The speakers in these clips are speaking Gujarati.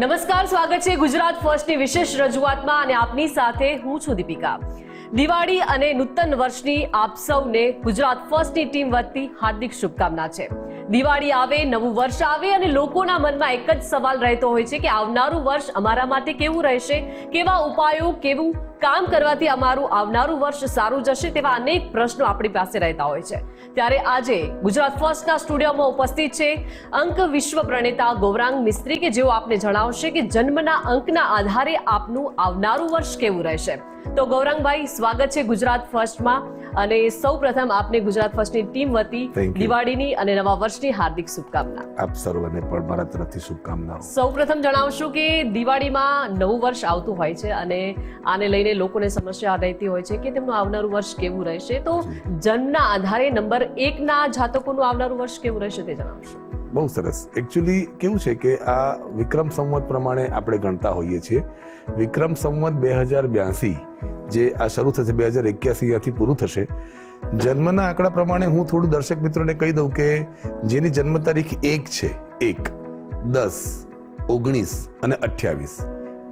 નમસ્કાર, સ્વાગત છે ગુજરાત ફર્સ્ટની વિશેષ રજૂઆતમાં અને આપની સાથે હું છું દીપિકા. દિવાળી અને નૂતન વર્ષની આપ સૌને ગુજરાત ફર્સ્ટની ટીમ વતી હાર્દિક શુભકામના છે. દિવાળી આવે, નવું વર્ષ આવે અને લોકોના મનમાં એક જ સવાલ રહેતો હોય છે કે આવનારું વર્ષ અમારા માટે કેવું રહેશે? કેવા ઉપાયો, કેવું કામ કરવાથી અમારું આવનારું વર્ષ સારું જશે? તેવા અનેક પ્રશ્નો આપણી પાસે રહેતા હોય છે. ત્યારે આજે ગુજરાત ફર્સ્ટના સ્ટુડિયોમાં ઉપસ્થિત છે અંક વિશ્વ પ્રણેતા ગૌરાંગ મિસ્ત્રી કે જેઓ આપને જણાવશે કે જન્મના અંકના આધારે આપનું આવનારું વર્ષ કેવું રહેશે. તો ગૌરાંગભાઈ સ્વાગત છે ગુજરાત ફર્સ્ટમાં. અને સૌ પ્રથમ આપને ગુજરાત ફર્સ્ટની ટીમ વતી દિવાળીની અને નવા વર્ષની હાર્દિક શુભકામના. આપ સર્વને પણ મારા તરફથી શુભકામનાઓ. સૌ પ્રથમ જણાવશું કે દિવાળીમાં નવું વર્ષ આવતું હોય છે અને આને લઈને લોકોને સમસ્યા રહેતી હોય છે કે તેમનું આવનારું વર્ષ કેવું રહેશે. તો જન્મના આધારે નંબર એકના જાતકોનું આવનારું વર્ષ કેવું રહેશે તે જણાવશો. બહુ સરસ. એકચ્યુઅલી કેવું છે કે આ વિક્રમ સંવત પ્રમાણે આપણે ગણતા હોઈએ છીએ. વિક્રમ સંવત બે હજાર બ્યાસી જે આ શરૂ થશે બે હજાર એક્યાસી પૂરું થશે. જન્મના આંકડા પ્રમાણે હું થોડું દર્શક મિત્રોને કહી દઉં કે જેની જન્મ તારીખ એક છે, એક, દસ, ઓગણીસ અને અઠ્યાવીસ.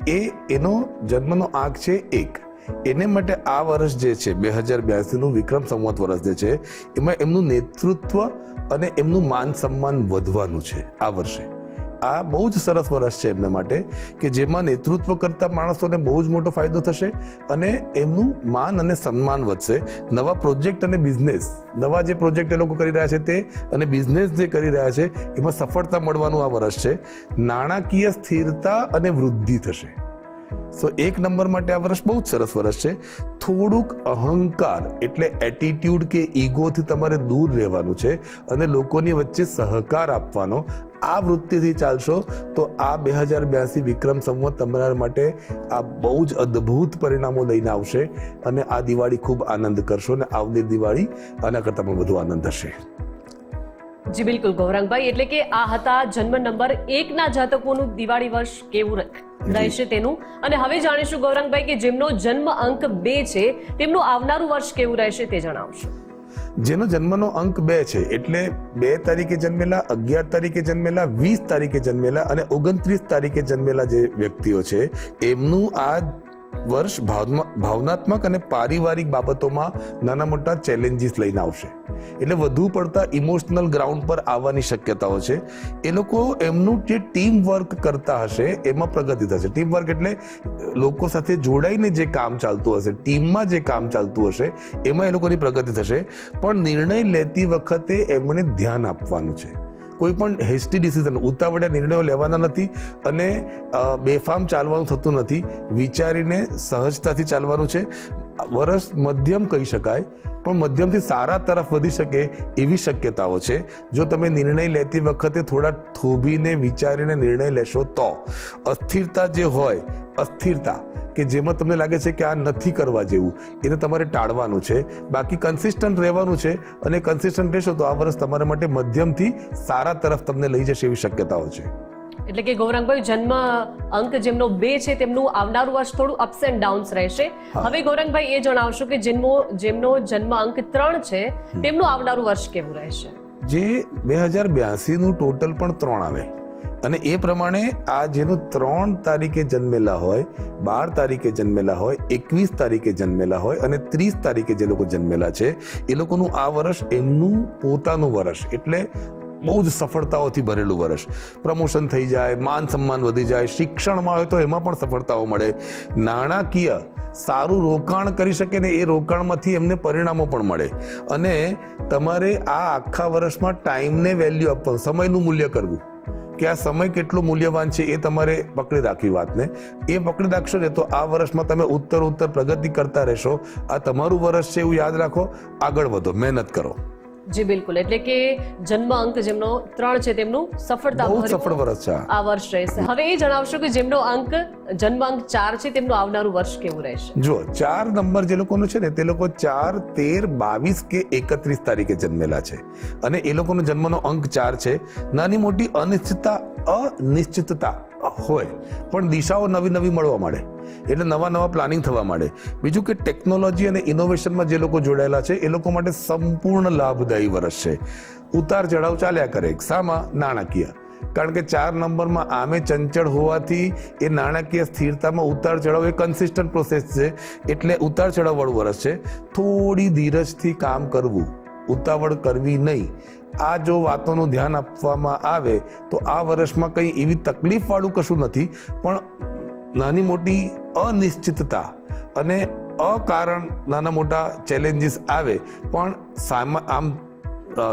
એ એનો જન્મનો આંક છે એક. એને માટે આ વર્ષ જે છે, બે હજાર બ્યાસીનું વિક્રમ સંવત વર્ષ જે છે, એમાં એમનું નેતૃત્વ અને એમનું માન સન્માન વધવાનું છે આ વર્ષે. આ બહુ જ સરસ વર્ષ છે એમના માટે કે જેમાં નેતૃત્વ કરતા માણસોને બહુ જ મોટો ફાયદો થશે અને એમનું માન અને સન્માન વધશે. નવા પ્રોજેક્ટ અને બિઝનેસ, નવા જે પ્રોજેક્ટ એ લોકો કરી રહ્યા છે તે અને બિઝનેસ જે કરી રહ્યા છે એમાં સફળતા મળવાનું આ વર્ષ છે. નાણાકીય સ્થિરતા અને વૃદ્ધિ થશે. સો એક નંબર માટે આ વર્ષ બહુ જ સરસ વર્ષ છે. થોડુંક અહંકાર એટલે એટીટ્યુડ કે ઈગોથી તમારે દૂર રહેવાનું છે અને લોકોની વચ્ચે સહકાર આપવાનો આ વૃત્તિથી ચાલશો તો આ બે હજાર બ્યાસી વિક્રમ સંવત તમારા માટે આ બહુ જ અદ્ભુત પરિણામો લઈને આવશે અને આ દિવાળી ખૂબ આનંદ કરશો અને આવતી દિવાળી આના કરતાં પણ વધુ આનંદ હશે. જી બિલકુલ ગૌરાંગભાઈ એટલે કે આ હતા જન્મ નંબર એકના જાતકોનું દિવાળી વર્ષ કેવું રહેશે તેનું? અને હવે જાણીશું ગૌરાંગભાઈ કે જેમનો જન્મ અંક બે છે તેમનું આવનારું વર્ષ કેવું રહેશે તે જણાવશો. જેનો જન્મનો અંક બે છે. એટલે બે તારીખે જન્મેલા, અગિયાર તારીખે જન્મેલા, વીસ તારીખે જન્મેલા અને ઓગણત્રીસ તારીખે જન્મેલા જે વ્યક્તિઓ છે, એમનું આ વર્ષ ભાવના- ભાવનાત્મક અને પારિવારિક બાબતોમાં નાના મોટા ચેલેન્જીસ લઈને આવશે. એટલે વધુ પડતા ઇમોશનલ ગ્રાઉન્ડ પર આવવાની શક્યતાઓ છે. એ લોકો એમનું જે ટીમ વર્ક કરતા હશે, એમાં પ્રગતિ થશે. ટીમ વર્ક એટલે લોકો સાથે જોડાઈને જે કામ ચાલતું હશે ટીમમાં જે કામ ચાલતું હશે, એમાં એ લોકોની પ્રગતિ થશે. પણ નિર્ણય લેતી વખતે એમને ધ્યાન આપવાનું છે. કોઈ પણ હેસ્ટી ડિસિઝન ઉતાવળિયા નિર્ણયો લેવાના નથી અને બેફામ ચાલવાનું થતું નથી. વિચારીને સહજતાથી ચાલવાનું છે. વરસ મધ્યમ કહી શકાય, પણ મધ્યમથી સારા તરફ વધી શકે એવી શક્યતાઓ છે. જો તમે નિર્ણય લેતી વખતે થોડા થોભીને વિચારીને નિર્ણય લેશો તો. અસ્થિરતા જે હોય અસ્થિરતા કે જેમાં તમને લાગે છે કે આ નથી કરવા જેવું એને તમારે ટાળવાનું છે. બાકી કન્સિસ્ટન્ટ રહેવાનું છે અને કન્સિસ્ટન્ટ રહેશો તો આ વર્ષ તમારા માટે મધ્યમથી સારા તરફ તમને લઈ જશે એવી શક્યતાઓ છે. એટલે કે ગૌરાંગભાઈ જન્મ અંક જેમનો બે છે તેમનું આવનારું વર્ષ થોડું અપ્સ એન્ડ ડાઉન્સ રહેશે. હવે ગૌરાંગભાઈ એ જણાવશો કે જેમનો જેમનો જન્મ અંક ત્રણ છે તેમનું આવનારું વર્ષ કેવું રહેશે? જે બે હજાર બ્યાસીનું ટોટલ પણ ત્રણ આવે. અને એ પ્રમાણે આ જેનું ત્રણ તારીખે જન્મેલા હોય, બાર તારીખે જન્મેલા હોય, એકવીસ તારીખે જન્મેલા હોય અને ત્રીસ તારીખે જે લોકો જન્મેલા છે, એ લોકોનું આ વર્ષ એમનું પોતાનું વર્ષ એટલે બહુ જ સફળતાઓથી ભરેલું વર્ષ. પ્રમોશન થઈ જાય, માન સન્માન વધી જાય, શિક્ષણમાં હોય તો એમાં પણ સફળતાઓ મળે. નાણાકીય સારું રોકાણ કરી શકે ને એ રોકાણમાંથી એમને પરિણામો પણ મળે. અને તમારે આ આખા વર્ષમાં ટાઈમને વેલ્યુ આપવાનું, સમયનું મૂલ્ય કરવું. કે આ સમય કેટલો મૂલ્યવાન છે એ તમારે પકડી રાખવી વાતને. એ પકડી રાખશો ને તો આ વર્ષમાં તમે ઉત્તર ઉત્તર પ્રગતિ કરતા રહેશો. આ તમારું વર્ષ છે એવું યાદ રાખો. આગળ વધો. મહેનત કરો. જી બિલકુલ. એટલે કે જન્મ અંક જેમનો ત્રણ છે તેમનું સફળતા સફળ વર્ષ છે. આ. આ વર્ષ રહેશે હવે એ જણાવશો કે જેમનો અંક જન્મ અંક ચાર છે તેમનું આવનારું વર્ષ કેવું રહેશે? જો ચાર નંબર જે લોકોનું છે ને તે લોકો ચાર તેર બાવીસ કે એકત્રીસ તારીખે જન્મેલા છે. અને એ લોકોનો જન્મનો અંક ચાર છે. નાની મોટી અનિશ્ચિતતા અનિશ્ચિતતા હોય, પણ દિશાઓ નવી નવી મળવા માંડે. એટલે નવા નવા પ્લાનિંગ થવા માંડે. બીજું કે ટેકનોલોજી અને ઇનોવેશનમાં જે લોકો જોડાયેલા છે, એ લોકો માટે સંપૂર્ણ લાભદાયી વર્ષ છે. ઉતાર ચઢાવ ચાલ્યા કરે. શામાં નાણાકીય. કારણ કે ચાર નંબરમાં આમે ચંચળ હોવાથી એ નાણાકીય સ્થિરતામાં ઉતાર ચઢાવ એ કન્સિસ્ટન્ટ પ્રોસેસ છે. એટલે ઉતાર ચઢાવ વાળું વર્ષ છે. થોડી ધીરજથી કામ કરવું. ઉતાવળ કરવી નહીં. આ જો વાતોનું ધ્યાન આપવામાં આવે, તો આ વર્ષમાં કંઈ એવી તકલીફવાળું કશું નથી, પણ નાની મોટી અનિશ્ચિતતા અને અકારણ નાના મોટા ચેલેન્જીસ આવે. પણ સામા, આમ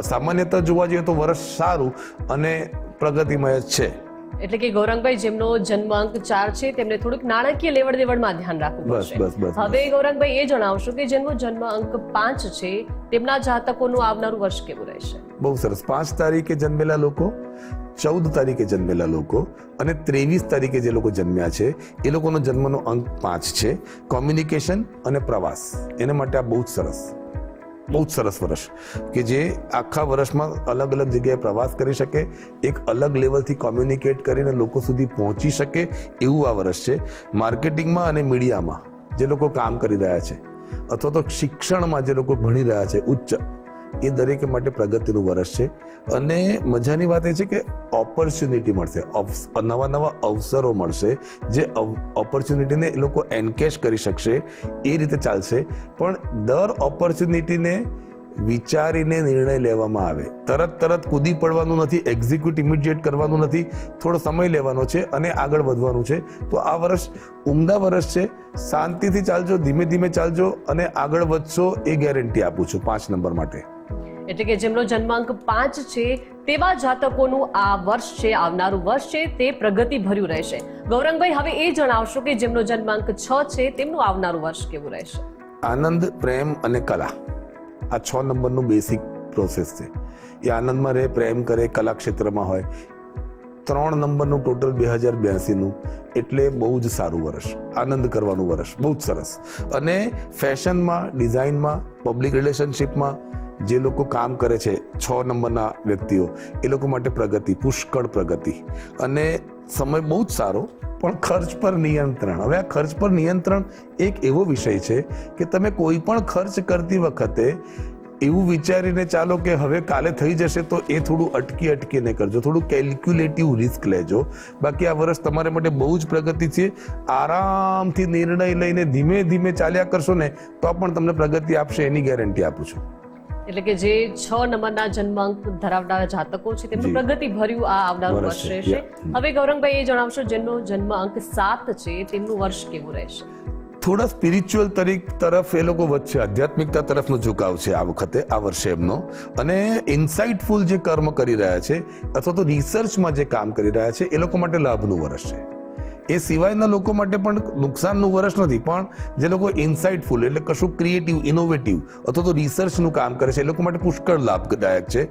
સામાન્યતા જોવા જઈએ તો વર્ષ સારું અને પ્રગતિમય જ છે. એટલે કે ગૌરંગભાઈ જેમનો જન્મ અંક ચાર છે તેમને થોડુંક નાણાકીય લેવડ દેવડમાં ધ્યાન રાખવું પડશે. હવે ગૌરંગભાઈ એ જણાવશો કે જેમનો જન્મ અંક પાંચ છે તેમના જાતકોનું આવનારું વર્ષ કેવું રહેશે? બહુ સરસ. પાંચ તારીખે જન્મેલા લોકો ચૌદ તારીખે જન્મેલા લોકો અને ત્રેવીસ તારીખે જે લોકો જન્મ્યા છે એ લોકોનો જન્મનો અંક પાંચ છે. કોમ્યુનિકેશન અને પ્રવાસ. એના માટે આ બહુ જ સરસ. બહુ જ સરસ વર્ષ. કે જે આખા વર્ષમાં અલગ અલગ જગ્યાએ પ્રવાસ કરી શકે, એક અલગ લેવલથી કોમ્યુનિકેટ કરીને લોકો સુધી પહોંચી શકે એવું આ વર્ષ છે. માર્કેટિંગમાં અને મીડિયામાં જે લોકો કામ કરી રહ્યા છે, અથવા તો શિક્ષણમાં જે લોકો ભણી રહ્યા છે, ઉચ્ચ એ દરેક માટે પ્રગતિનું વર્ષ છે. અને મજાની વાત એ છે કે ઓપોર્ચ્યુનિટી મળશે. નવા નવા અવસરો મળશે જે ઓપોર્ચ્યુનિટીને એ લોકો એન્કેશ કરી શકશે. એ રીતે ચાલશે. પણ દર ઓપોર્ચ્યુનિટીને વિચારીને નિર્ણય લેવામાં આવે. તરત તરત કૂદી પડવાનું નથી એક્ઝિક્યુટ ઇમિડિયેટ કરવાનું નથી. થોડો સમય લેવાનો છે અને આગળ વધવાનું છે. તો આ વર્ષ ઉમદા વર્ષ છે. શાંતિથી ચાલજો, ધીમે ધીમે ચાલજો અને આગળ વધશો એ ગેરંટી આપું છું પાંચ નંબર માટે. એટલે કે જેમનો જન્માંક પાંચ છે, તેવા જાતકોનું આ વર્ષ છે, આવનારું વર્ષ છે, તે પ્રગતિ ભર્યું રહેશે. ગૌરંગભાઈ, હવે એ જણાવશો કે જેમનો જન્માંક છ છે, તેમનું આવનારું વર્ષ કેવું રહેશે? આનંદ, પ્રેમ અને કલા. આ છ નંબરનું બેસિક પ્રોસેસ છે. એ આનંદમાં રહે, પ્રેમ કરે કલા ક્ષેત્રમાં હોય. ત્રણ નંબરનું ટોટલ બે હજાર બ્યાસીનું એટલે બહુ જ સારું વર્ષ. આનંદ કરવાનું વર્ષ. બહુ જ સરસ. અને ફેશનમાં ડિઝાઇનમાં પબ્લિક રિલેશનશિપમાં જે લોકો કામ કરે છે, છ નંબરના વ્યક્તિઓ, એ લોકો માટે પ્રગતિ, પુષ્કળ પ્રગતિ. અને સમય બહુ જ સારો, પણ ખર્ચ પર નિયંત્રણ. હવે આ ખર્ચ પર નિયંત્રણ એક એવો વિષય છે કે તમે કોઈ પણ ખર્ચ કરતી વખતે એવું વિચારીને ચાલો કે હવે કાલે થઈ જશે તો એ થોડું અટકી અટકીને કરજો. થોડું કેલ્ક્યુલેટિવ રિસ્ક લેજો. બાકી આ વર્ષ તમારા માટે બહુ જ પ્રગતિ છે. આરામથી નિર્ણય લઈને ધીમે ધીમે ચાલ્યા કરશો ને, તો પણ તમને પ્રગતિ આપશે એની ગેરંટી આપું છું. એટલે કે જે છ નંબરના જન્માંક ધરાવનારા જાતકો છે તેમનું. પ્રગતિ ભર્યું આ આવનારું વર્ષ રહેશે. હવે ગૌરંગભાઈ એ જણાવશો જેમનો જન્મ અંક સાત છે તેમનું વર્ષ કેવું રહેશે? થોડા સ્પિરિચ્યુઅલ તરીક તરફ એ લોકો વચ્ચે આધ્યાત્મિકતા તરફનો ઝુકાવ છે આ વખતે આ વર્ષે એમનો. અને ઇન્સાઇટફુલ જે કર્મ કરી રહ્યા છે અથવા તો રિસર્ચમાં જે કામ કરી રહ્યા છે એ લોકો માટે લાભનું વર્ષ છે. એ સિવાયના લોકો માટે પણ નુકસાનનું વર્ષ નથી, પણ જે લોકો ઇન્સાઇટફુલ એટલે કશું ક્રિએટિવ ઇનોવેટિવ અથવા તો રિસર્ચનું કામ કરે છે, એ લોકો માટે પુષ્કળ લાભદાયક છે.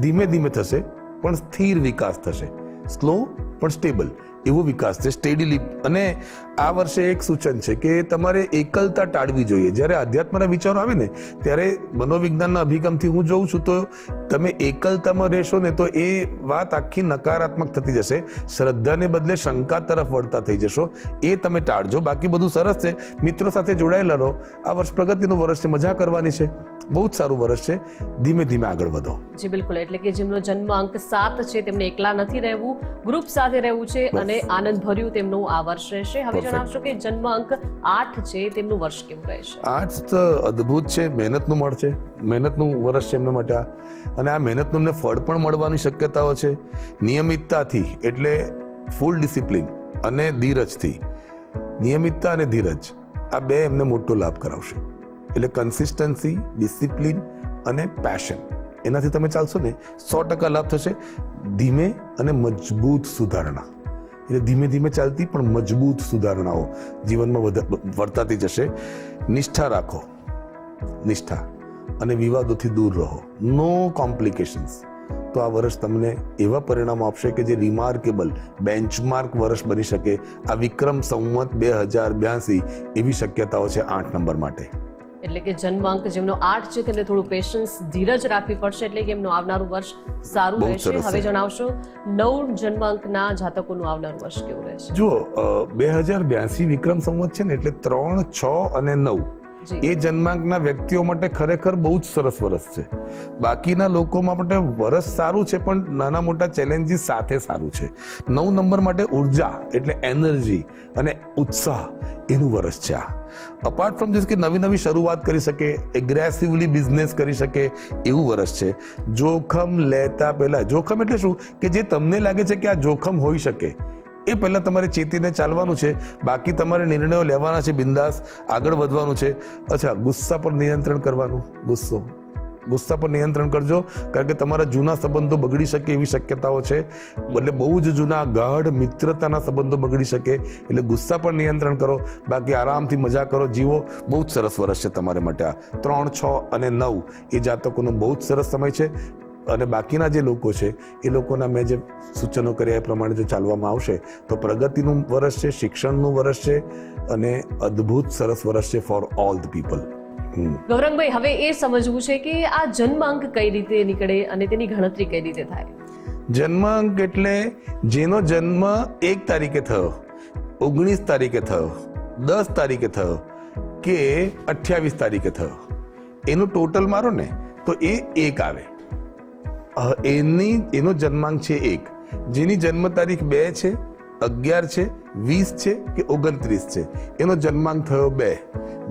ધીમે ધીમે થશે, પણ સ્થિર વિકાસ થશે. સ્લો પણ સ્ટેબલ એવો વિકાસ છે સ્ટેડીલી અને આ વર્ષે એક સૂચન છે કે તમારે એકલતા ટાળવી જોઈએ. જ્યારે અધ્યાત્મના વિચારો આવે ને, ત્યારે મનોવિજ્ઞાનના અભિગમથી હું જોઉં છું તો તમે એકલતામાં રહેશો ને તો એ વાત આખી નકારાત્મક થતી જશે. શ્રદ્ધાને બદલે શંકા તરફ વળતા થઈ જશો. એ તમે ટાળજો. બાકી બધું સરસ છે. મિત્રો સાથે જોડાયેલા રહો. આ વર્ષ પ્રગતિનું વર્ષ છે. મજા કરવાની છે. બહુ જ સારું વર્ષ છે. ધીમે ધીમે આગળ વધો. જી બિલકુલ. એટલે કે જેમનો જન્મ અંક સાત છે તેમને એકલા નથી રહેવું. ગ્રુપ સાથે રહેવું છે અને આનંદ ભર્યું તેમનું આ વર્ષ રહેશે. હવે જણાવશો કે જન્મ અંક આઠ છે તેમનું વર્ષ કેવું રહેશે? આઠ તો અદ્ભુત છે. મહેનતનું મળ છે. મહેનતનું વર્ષ છે એમના માટે અને આ મહેનતનું એમને ફળ પણ મળવાની શક્યતાઓ છે. નિયમિતતાથી એટલે ફૂલ ડિસિપ્લિન અને ધીરજથી. નિયમિતતા અને ધીરજ આ બે એમને મોટો લાભ કરાવશે. એટલે કન્સિસ્ટન્સી ડિસિપ્લિન અને પેશન એનાથી તમે ચાલશો ને, સો ટકા લાભ થશે ધીમે અને મજબૂત સુધારણા. એટલે ધીમે ધીમે ચાલતી પણ મજબૂત સુધારણાઓ જીવનમાં વર્તાતી જશે. નિષ્ઠા રાખો. નિષ્ઠા અને વિવાદોથી દૂર રહો. નો કોમ્પ્લિકેશન્સ તો આ વર્ષ તમને એવા પરિણામો આપશે કે જે રિમાર્કેબલ બેન્ચમાર્ક વર્ષ બની શકે. આ વિક્રમ સંવત બે હજાર બ્યાસી એવી શક્યતાઓ છે આઠ નંબર માટે. એટલે કે જન્માંક જેમનો આઠ છે તેમને થોડું પેશન્સ ધીરજ રાખવી પડશે એટલે કે એમનું આવનારું વર્ષ સારું રહેશે હવે. જણાવશો નવ જન્માંકના જાતકોનું આવનારું વર્ષ કેવું રહેશે જો બે હજાર બ્યાસી વિક્રમ સંવત છે ને એટલે ત્રણ છ અને નવ. એ જન્માંકના વ્યક્તિઓ માટે ખરેખર બહુ જ સરસ વરસ છે. બાકીના લોકો માટે વરસ સારું છે, પણ નાના મોટા ચેલેન્જીસ સાથે સારું છે. નવ નંબર માટે ઊર્જા એટલે એનર્જી અને ઉત્સાહ એનું વરસ છે આ. અપાર્ટ ફ્રોમ કે નવી નવી શરૂઆત કરી શકે એગ્રેસિવલી બિઝનેસ કરી શકે, એવું વરસ છે. જોખમ લેતા પહેલા, જોખમ એટલે શું? કે જે તમને લાગે છે કે આ જોખમ હોઈ શકે એ પહેલાં તમારે ચેતીને ચાલવાનું છે, બાકી તમારે નિર્ણયો લેવાના છે, બિંદાસ આગળ વધવાનું છે. અચ્છા, ગુસ્સા પર નિયંત્રણ કરવાનું, ગુસ્સો. ગુસ્સા પર નિયંત્રણ કરજો, કારણ કે તમારા જૂના સંબંધો બગડી શકે એવી શક્યતાઓ છે. એટલે બહુ જ જૂના ગાઢ મિત્રતાના સંબંધો બગડી શકે, એટલે ગુસ્સા પર નિયંત્રણ કરો. બાકી આરામથી મજા કરો, જીવો. બહુ જ સરસ વર્ષ છે તમારે માટે આ. ત્રણ, છ અને નવ એ જાતકોનો બહુ જ સરસ સમય છે. અને બાકીના જે લોકો છે એ લોકોના મેં જે સૂચનો કર્યા એ પ્રમાણે જો ચાલવામાં આવશે તો પ્રગતિનું વર્ષ છે શિક્ષણનું વર્ષ છે અને અદ્ભુત સરસ વર્ષ છે for all the people Gaurangbhai હવે એ સમજવું છે કે આ જન્માંક કઈ રીતે નીકળે અને તેની ગણતરી કઈ રીતે થાય? જન્માંક એટલે જેનો જન્મ એક તારીખે થયો ઓગણીસ તારીખે થયો દસ તારીખે થયો કે અઠ્યાવીસ તારીખે થયો. એનું ટોટલ મારો ને તો એ એક આવે. એની, એનો જન્માંક છે એક. જેની જન્મ તારીખ બે છે, અગિયાર છે, વીસ છે કે ઓગણત્રીસ છે. એનો જન્માંક થયો બે.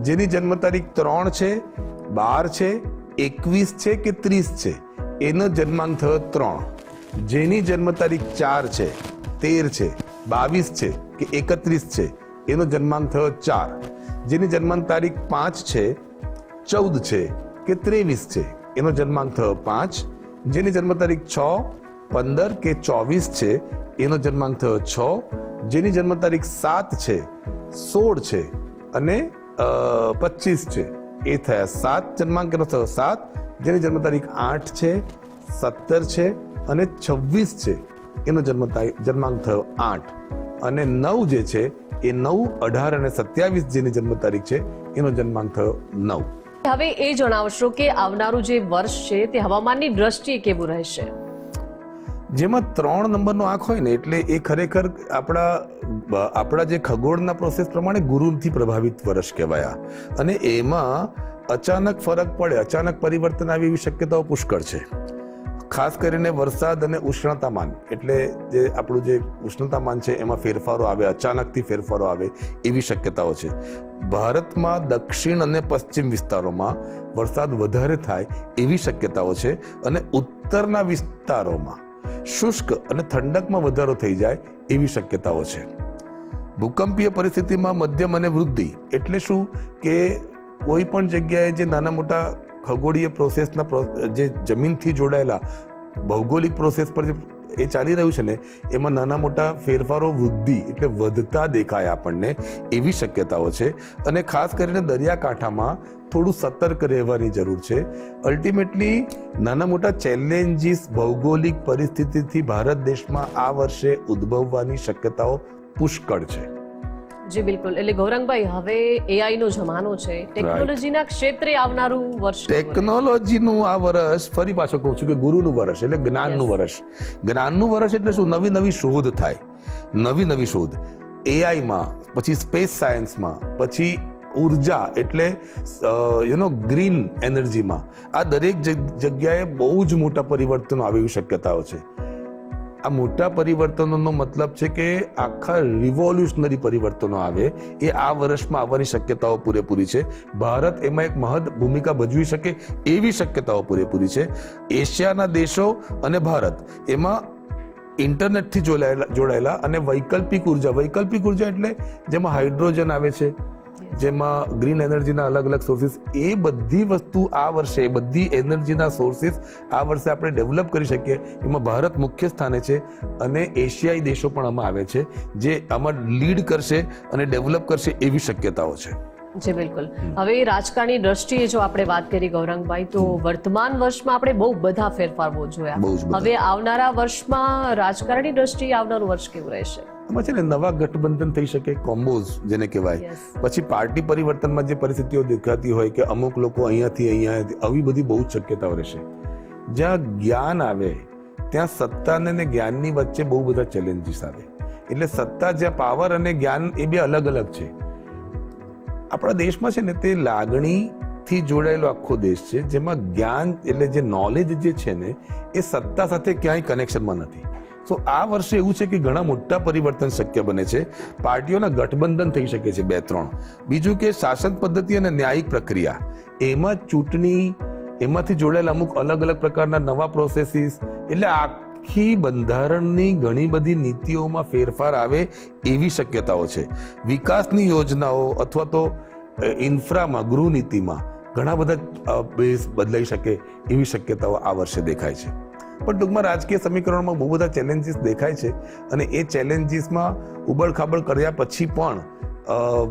જેની જન્મ તારીખ ત્રણ છે, બાર છે, એકવીસ છે કે ત્રીસ છે. એનો જન્માંક થયો ત્રણ. જેની જન્મ તારીખ ચાર છે, તેર છે, બાવીસ છે કે એકત્રીસ છે. એનો જન્માંક થયો ચાર. જેની જન્માંક તારીખ પાંચ છે, ચૌદ છે કે ત્રેવીસ છે. એનો જન્માંક થયો પાંચ. જેની જન્મ તારીખ છ, પંદર કે ચોવીસ છે, એનો જન્માંક થયો છ. જેની જન્મ તારીખ સાત છે, સોળ છે અને પચીસ છે. એ થયા સાત, જન્માંક એનો થયો સાત. જેની જન્મ તારીખ આઠ છે, સત્તર છે અને છવ્વીસ છે. એનો જન્મ તારીખ જન્માંક થયો આઠ. અને નવ જે છે, એ નવ, અઢાર અને સત્યાવીસ જેની જન્મ તારીખ છે, એનો જન્માંક થયો નવ. હવે એ જણાવશો કે આવનારું જે વર્ષ છે તે હવામાનની દ્રષ્ટિએ કેવું રહેશે? જેમાં ત્રણ નંબરનો આંખ હોય ને, એટલે એ ખરેખર આપણા આપણા જે ખગોળના પ્રોસેસ પ્રમાણે ગુરુથી પ્રભાવિત વર્ષ કહેવાયા અને એમાં અચાનક ફરક પડે, અચાનક પરિવર્તન આવે એવી શક્યતાઓ પુષ્કળ છે. ખાસ કરીને વરસાદ અને ઉષ્ણતામાન. એટલે જે આપણું જે ઉષ્ણતામાન છે, એમાં ફેરફારો આવે, અચાનકથી ફેરફારો આવે એવી શક્યતાઓ છે. ભારતમાં દક્ષિણ અને પશ્ચિમ વિસ્તારોમાં વરસાદ વધારે થાય એવી શક્યતાઓ છે અને ઉત્તરના વિસ્તારોમાં શુષ્ક અને ઠંડકમાં વધારો થઈ જાય એવી શક્યતાઓ છે. ભૂકંપીય પરિસ્થિતિમાં મધ્યમ અને વૃદ્ધિ એટલે શું? કે કોઈ પણ જગ્યાએ જે નાના મોટા ખગોળીય પ્રોસેસના પ્રો- જે જમીનથી જોડાયેલા ભૌગોલિક પ્રોસેસ પર જે એ ચાલી રહ્યું છે ને, એમાં નાના મોટા ફેરફારો વૃદ્ધિ એટલે વધતા દેખાય આપણને એવી શક્યતાઓ છે. અને ખાસ કરીને દરિયાકાંઠામાં થોડું સતર્ક રહેવાની જરૂર છે. અલ્ટિમેટલી, નાના મોટા ચેલેન્જીસ ભૌગોલિક પરિસ્થિતિથી ભારત દેશમાં આ વર્ષે ઉદ્ભવવાની શક્યતાઓ પુષ્કળ છે. જી બિલકુલ. એટલે ગૌરંગભાઈ હવે એઆઈ નો જમાનો છે. ટેકનોલોજીના ક્ષેત્રે આવનારું વર્ષ? ટેકનોલોજીનું આ વર્ષ ફરી પાછો કહું છું કે ગુરુનું વર્ષ એટલે જ્ઞાનનું વર્ષ. જ્ઞાનનું વર્ષ એટલે શું? નવી નવી શોધ થાય. નવી નવી શોધ. એઆઈમાં પછી સ્પેસ સાયન્સમાં પછી ઊર્જા એટલે યુ નો ગ્રીન એનર્જીમાં. આ દરેક જગ્યાએ બહુ જ મોટા પરિવર્તનો આવી શક્યતાઓ છે. આ મોટા પરિવર્તનોનો મતલબ છે કે આખા રિવોલ્યુશનરી પરિવર્તનો આવે, એ આ વર્ષમાં આવવાની શક્યતાઓ પૂરેપૂરી છે. ભારત એમાં એક મહદ ભૂમિકા ભજવી શકે એવી શક્યતાઓ પૂરેપૂરી છે. એશિયાના દેશો અને ભારત એમાં ઇન્ટરનેટથી જોડાયેલા જોડાયેલા અને વૈકલ્પિક ઊર્જા વૈકલ્પિક ઊર્જા એટલે જેમાં હાઇડ્રોજન આવે છે જેમાં ગ્રીન એનર્જીના અલગ અલગ સોર્સિસ એ બધી વસ્તુ આ વર્ષે બધી એનર્જીના સોર્સિસ આ વર્ષે આપણે ડેવલપ કરી શકીએ. એમાં ભારત મુખ્ય સ્થાને છે અને એશિયાઈ દેશો પણ આમાં આવે છે જે આમાં લીડ કરશે અને ડેવલપ કરશે એવી શક્યતાઓ છે. જી બિલકુલ. હવે રાજકારણની દ્રષ્ટિએ જો આપણે વાત કરી ગૌરંગભાઈ તો વર્તમાન વર્ષમાં આપણે બહુ બધા ફેરફારો જોયા. હવે આવનારા વર્ષમાં રાજકારણની દ્રષ્ટિએ આવનારું વર્ષ કેવું રહેશે? આમાં છે ને નવા ગઠબંધન થઈ શકે કોમ્બોઝ જેને કહેવાય. પછી પાર્ટી પરિવર્તનમાં જે પરિસ્થિતિઓ દેખાતી હોય કે અમુક લોકો અહીંયાથી અહીંયા આવી બધી બહુ જ શક્યતાઓ રહેશે. જ્યાં જ્ઞાન આવે ત્યાં સત્તા અને જ્ઞાનની વચ્ચે બહુ બધા ચેલેન્જીસ આવે. એટલે સત્તા જ્યાં પાવર અને જ્ઞાન એ બે અલગ અલગ છે. આપણા દેશમાં છે ને તે લાગણીથી જોડાયેલો આખો દેશ છે જેમાં જ્ઞાન એટલે જે નોલેજ જે છે ને એ સત્તા સાથે ક્યાંય કનેક્શનમાં નથી. તો આ વર્ષે એવું છે કે ઘણા મોટા પરિવર્તન શક્ય બને છે. પાર્ટીઓના ગઠબંધન થઈ શકે છે બે, ત્રણ. બીજું કે શાસન પદ્ધતિ અને ન્યાયિક પ્રક્રિયા. એમાં ચૂંટણી, એમાંથી જોડાયેલા અમુક અલગ અલગ પ્રકારના નવા પ્રોસેસીસ એટલે આખી બંધારણની ઘણી બધી નીતિઓમાં ફેરફાર આવે એવી શક્યતાઓ છે. વિકાસની યોજનાઓ અથવા તો ઇન્ફ્રામાં ગૃહ નીતિમાં ઘણા બધા બેઝ બદલાઈ શકે એવી શક્યતાઓ આ વર્ષે દેખાય છે. પણ ટૂંકમાં રાજકીય સમીકરણોમાં બહુ બધા ચેલેન્જીસ દેખાય છે અને એ ચેલેન્જીસમાં ઉબળખાબળ કર્યા પછી પણ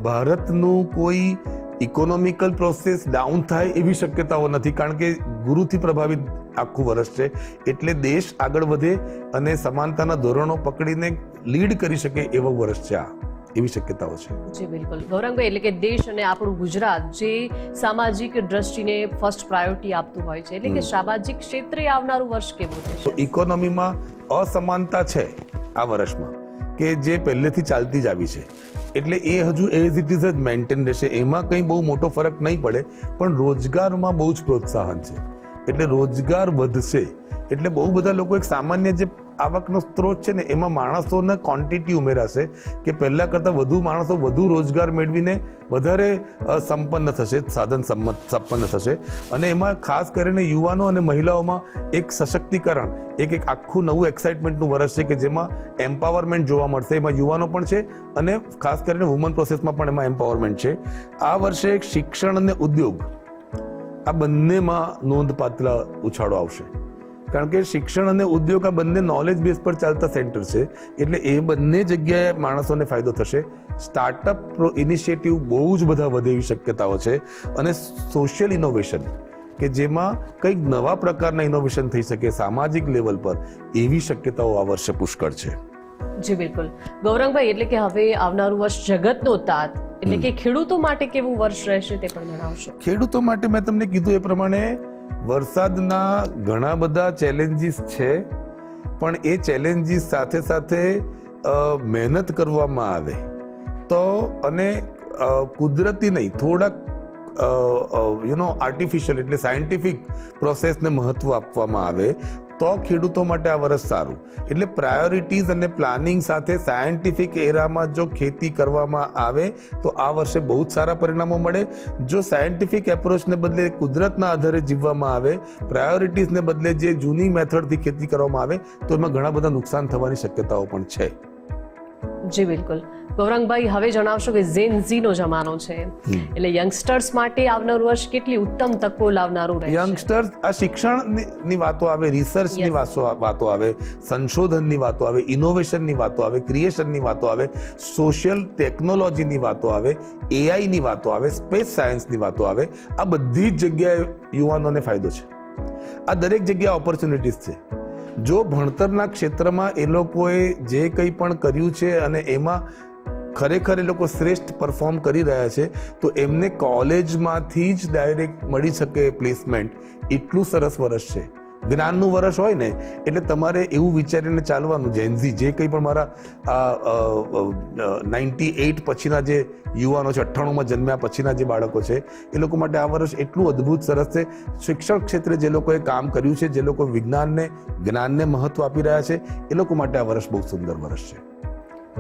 ભારતનું કોઈ ઇકોનોમિકલ પ્રોસેસ ડાઉન થાય એવી શક્યતાઓ નથી. કારણ કે ગુરુથી પ્રભાવિત આખું વર્ષ છે. એટલે દેશ આગળ વધે અને સમાનતાના ધોરણો પકડીને લીડ કરી શકે એવો વર્ષ છે આ. એવી શક્યતાઓ છે. જી બિલકુલ. ગૌરંગભાઈ એટલે કે દેશ અને આપણું ગુજરાત જે સામાજિક દ્રષ્ટિને ફર્સ્ટ પ્રાયોરિટી આપતું હોય છે એટલે કે સામાજિક ક્ષેત્રે આવનારું વર્ષ કેવું તો ઇકોનોમીમાં અસમાનતા છે આ વર્ષમાં કે જે પહેલેથી ચાલતી જ આવી છે. એટલે એ હજુ એઝ ઇટ ઇઝ જ મેન્ટેન રહેશે. એમાં કંઈ બહુ મોટો ફરક નહીં પડે પણ રોજગારમાં બહુ જ પ્રોત્સાહન છે. એટલે રોજગાર વધશે. એટલે બહુ બધા લોકો એક સામાન્ય જે આવકનો સ્ત્રોત છે ને, એમાં માણસોને ક્વોન્ટિટી ઉમેરાશે કે પહેલાં કરતાં વધુ માણસો વધુ રોજગાર મેળવીને વધારે સંપન્ન થશે, સાધન સંપન્ન થશે. અને એમાં ખાસ કરીને યુવાનો અને મહિલાઓમાં એક સશક્તિકરણ, એક એક આખું નવું એક્સાઇટમેન્ટનું વર્ષ છે કે જેમાં એમ્પાવરમેન્ટ જોવા મળશે. એમાં યુવાનો પણ છે અને ખાસ કરીને વુમન પ્રોસેસમાં પણ એમાં એમ્પાવરમેન્ટ છે. આ વર્ષે શિક્ષણ અને ઉદ્યોગ આ બંનેમાં નોંધપાત્ર ઉછાળો આવશે. કારણ કે શિક્ષણ અને ઉદ્યોગ આ બંને નોલેજ બેઝ પર ચાલતા સેન્ટર છે. એટલે એ બંને જગ્યાએ માણસોને ફાયદો થશે. સ્ટાર્ટઅપ ઇનિશિયેટિવ બહુ જ બધા વધે એવી શક્યતાઓ છે અને સોશિયલ ઇનોવેશન કે જેમાં કંઈક નવા પ્રકારના ઇનોવેશન થઈ શકે સામાજિક લેવલ પર એવી શક્યતાઓ આ વર્ષે પુષ્કળ છે. જી બિલકુલ. ગૌરંગભાઈ એટલે કે હવે આવનારું વર્ષ જગતનો તાત એટલે કે ખેડૂતો માટે કેવું વર્ષ રહેશે તે પણ જણાવશો. ખેડૂતો માટે મેં તમને કીધું એ પ્રમાણે વરસાદના ઘણા બધા ચેલેન્જીસ છે, પણ એ ચેલેન્જીસ સાથે સાથે મહેનત કરવામાં આવે. તો અને કુદરતી નહીં, થોડાક યુ નો આર્ટિફિશિયલ એટલે સાયન્ટિફિક પ્રોસેસને મહત્વ આપવામાં આવે. તો ખેડૂતો માટે આ વર્ષ સારું. એટલે પ્રાયોરિટીઝ અને પ્લાનિંગ સાથે સાયન્ટિફિક એરામાં જો ખેતી કરવામાં આવે, તો આ વર્ષે બહુ જ સારા પરિણામો મળે. જો સાયન્ટિફિક એપ્રોચને બદલે કુદરતના આધારે જીવવામાં આવે પ્રાયોરિટીઝને બદલે જે જૂની મેથડથી ખેતી કરવામાં આવે, તો એમાં ઘણા બધા નુકસાન થવાની શક્યતાઓ પણ છે. જી બિલકુલ. ગૌરંગભાઈ હવે જણાવશો કે ઝેન ઝીનો જમાનો છે. એટલે યંગસ્ટર્સ માટે આવનારું વર્ષ કેટલી ઉત્તમ તકો લાવનારું રહેશે? યંગસ્ટર્સ આ શિક્ષણની વાતો આવે રિસર્ચની ની વાતો વાતો આવે સંશોધનની વાતો આવે ઇનોવેશનની વાતો આવે ક્રિએશનની વાતો આવે સોશિયલ ટેકનોલોજીની વાતો આવે એઆઈની વાતો આવે સ્પેસ સાયન્સની વાતો આવે આ બધી જ જગ્યાએ યુવાનોને ફાયદો છે. આ દરેક જગ્યાએ ઓપોર્ચ્યુનિટીઝ છે. જો ભણતરના ક્ષેત્રમાં એ લોકોએ જે કંઈ પણ કર્યું છે અને એમાં ખરેખર એ લોકો શ્રેષ્ઠ પરફોર્મ કરી રહ્યા છે, તો એમને કોલેજમાંથી જ ડાયરેક્ટ મળી શકે પ્લેસમેન્ટ એટલું સરસ વર્ષ છે. જ્ઞાનનું વર્ષ હોય ને, એટલે તમારે એવું વિચારીને ચાલવાનું. જેન્ઝી જે કંઈ પણ મારા નાઇન્ટી એઇટ પછીના જે યુવાનો છે, અઠ્ઠાણુંમાં જન્મ્યા પછીના જે બાળકો છે, એ લોકો માટે આ વર્ષ એટલું અદ્ભુત સરસ છે. શિક્ષણ ક્ષેત્રે જે લોકોએ કામ કર્યું છે, જે લોકો વિજ્ઞાનને, જ્ઞાનને મહત્વ આપી રહ્યા છે, એ લોકો માટે આ વર્ષ બહુ સુંદર વર્ષ છે.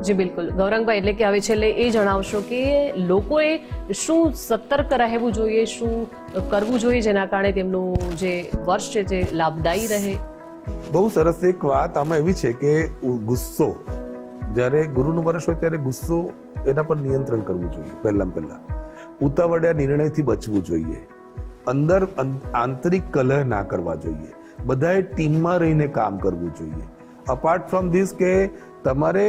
જી, બિલકુલ. ગૌરંગભાઈ, એટલે કે હવે છેલ્લે એ જણાવશો કે લોકોએ શું સતર્ક રહેવું જોઈએ, શું કરવું જોઈએ જેના કારણે તેમનું જે વર્ષ છે તે લાભદાયી રહે? બહુ સરસ એક વાત આમાં એવી છે કે ગુસ્સો. જ્યારે ગુરુનું વર્ષ હોય ત્યારે ગુસ્સો એના પર નિયંત્રણ કરવું જોઈએ, પહેલાં પહેલા. ઉતાવળ્યા નિર્ણયથી બચવું જોઈએ. અંદર આંતરિક કલહ ના કરવા જોઈએ. બધાએ ટીમમાં રહીને કામ કરવું જોઈએ. અપાર્ટ ફ્રોમ ધીસ કે તમારે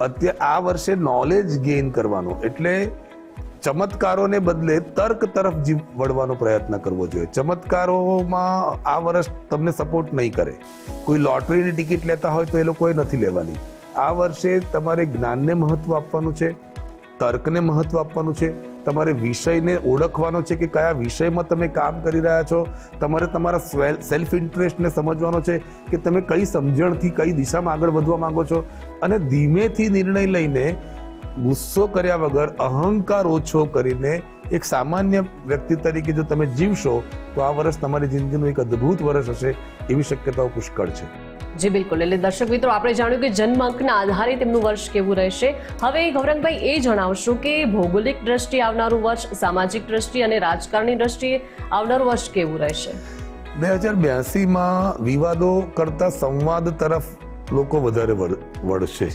અત્યારે આ વર્ષે નોલેજ ગેઇન કરવાનો. એટલે ચમત્કારોને બદલે તર્ક તરફ જીવ વળવાનો પ્રયત્ન કરવો જોઈએ. ચમત્કારોમાં આ વર્ષ તમને સપોર્ટ નહીં કરે. કોઈ લોટરીની ટિકિટ લેતા હોય તો એ લોકોએ નથી લેવાની. આ વર્ષે તમારે જ્ઞાનને મહત્વ આપવાનું છે, તર્કને મહત્વ આપવાનું છે તમારે વિષયને ઓળખવાનો છે કે કયા વિષયમાં તમે કામ કરી રહ્યા છો? તમારે તમારા સેલ્ફ ઇન્ટરેસ્ટને સમજવાનો છે કે તમે કઈ સમજણથી કઈ દિશામાં આગળ વધવા માંગો છો? અને ધીમેથી નિર્ણય લઈને ગુસ્સો કર્યા વગર અહંકાર ઓછો કરીને એક સામાન્ય વ્યક્તિ તરીકે જો તમે જીવશો, તો આ વર્ષ તમારી જિંદગીનું એક અદ્ભુત વર્ષ હશે એવી શક્યતાઓ પુષ્કળ છે. જી બિલકુલ. એટલે દર્શક મિત્રો આપણે જાણ્યું કે જન્મ અંકના આધારે તેમનું વર્ષ કેવું રહેશે. હવે ગૌરંગભાઈ એ જણાવશો કે ભૌગોલિક દ્રષ્ટિએ આવનારું વર્ષ સામાજિક દ્રષ્ટિ અને રાજકારણની દ્રષ્ટિએ આવનારું વર્ષ કેવું રહેશે? બે હજાર બ્યાસીમાં વિવાદો કરતા સંવાદ તરફ લોકો વધારે વળશે.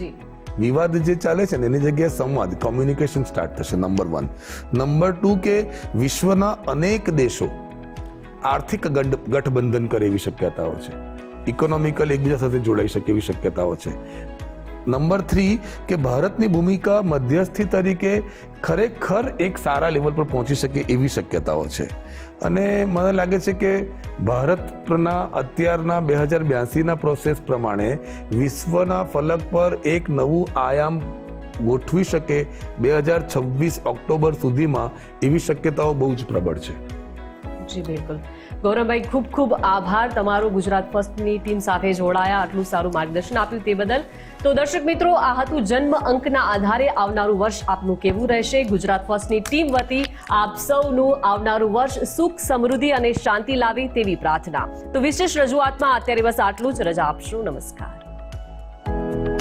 વિવાદ જે ચાલે છે ને એની જગ્યાએ સંવાદ કોમ્યુનિકેશન સ્ટાર્ટ થશે નંબર વન નંબર ટુ કે વિશ્વના અનેક દેશો આર્થિક ગઠબંધન કરે એવી શક્યતાઓ છે. ઇકોનોમિકલ એકબીજા સાથે જોડાઈ શકે એવી શક્યતાઓ છે. નંબર થ્રી, કે ભારતની ભૂમિકા મધ્યસ્થી તરીકે ખરેખર એક સારા લેવલ પર પહોંચી શકે એવી શક્યતાઓ છે. અને મને લાગે છે કે ભારતના અત્યારના બે હજાર બ્યાસીના પ્રોસેસ પ્રમાણે વિશ્વના ફલક પર એક નવું આયામ ગોઠવી શકે બે હજાર છવ્વીસ ઓક્ટોબર સુધીમાં એવી શક્યતાઓ બહુ જ પ્રબળ છે. જી, બિલકુલ. ગૌરવભાઈ, ખૂબ ખૂબ આભાર. તમારો ગુજરાત ફર્સ્ટની ટીમ સાથે જોડાયા, આટલું સારું માર્ગદર્શન આપ્યું તે બદલ. તો દર્શક મિત્રો, આ હતું જન્મ અંકના આધારે આવનારું વર્ષ. આપનું કેવું રહેશે? ગુજરાત ફર્સ્ટની ટીમ વતી આપ સૌનું આવનારું વર્ષ સુખ, સમૃદ્ધિ અને શાંતિ લાવે તેવી પ્રાર્થના. તો વિશેષ રજૂઆતમાં અત્યારે બસ આટલું જ. રજા આપશું. નમસ્કાર.